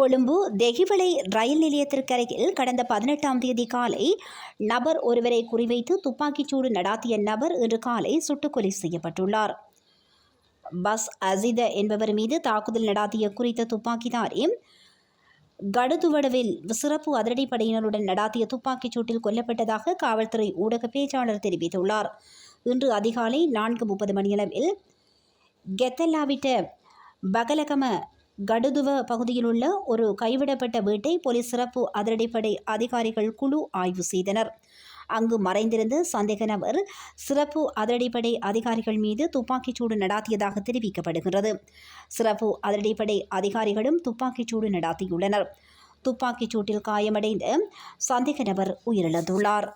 கொழும்பு தெஹிவளை ரயில் நிலையத்திற்கருகில் கடந்த பதினெட்டாம் தேதி காலை நபர் ஒருவரை குறிவைத்து துப்பாக்கிச்சூடு நடாத்திய நபர் இன்று காலை சுட்டுக்கொலை செய்யப்பட்டுள்ளார். பஸ் அசித என்பவர் மீது தாக்குதல் நடாத்திய குறித்த துப்பாக்கிதாரி கடுதுவடவில் சிறப்பு அதிரடிப்படையினருடன் நடாத்திய துப்பாக்கிச் சூட்டில் கொல்லப்பட்டதாக காவல்துறை ஊடக பேச்சாளர் தெரிவித்துள்ளார். இன்று அதிகாலை நான்கு முப்பது மணியளவில் கெத்தல்லாவிட்ட பகலகம கடுதுவ பகுதியில் உள்ள ஒரு கைவிடப்பட்ட வீட்டை போலீஸ் சிறப்பு அதிரடிப்படை அதிகாரிகள் குழு ஆய்வு செய்தனர். அங்கு மறைந்திருந்த சந்தேக நபர் சிறப்பு அதிரடிப்படை அதிகாரிகள் மீது துப்பாக்கிச்சூடு நடாத்தியதாக தெரிவிக்கப்படுகிறது சிறப்பு அதிரடிப்படை அதிகாரிகளும் துப்பாக்கிச்சூடு நடாத்தியுள்ளனர். துப்பாக்கிச் சூட்டில் காயமடைந்த சந்தேக நபர் உயிரிழந்துள்ளார்.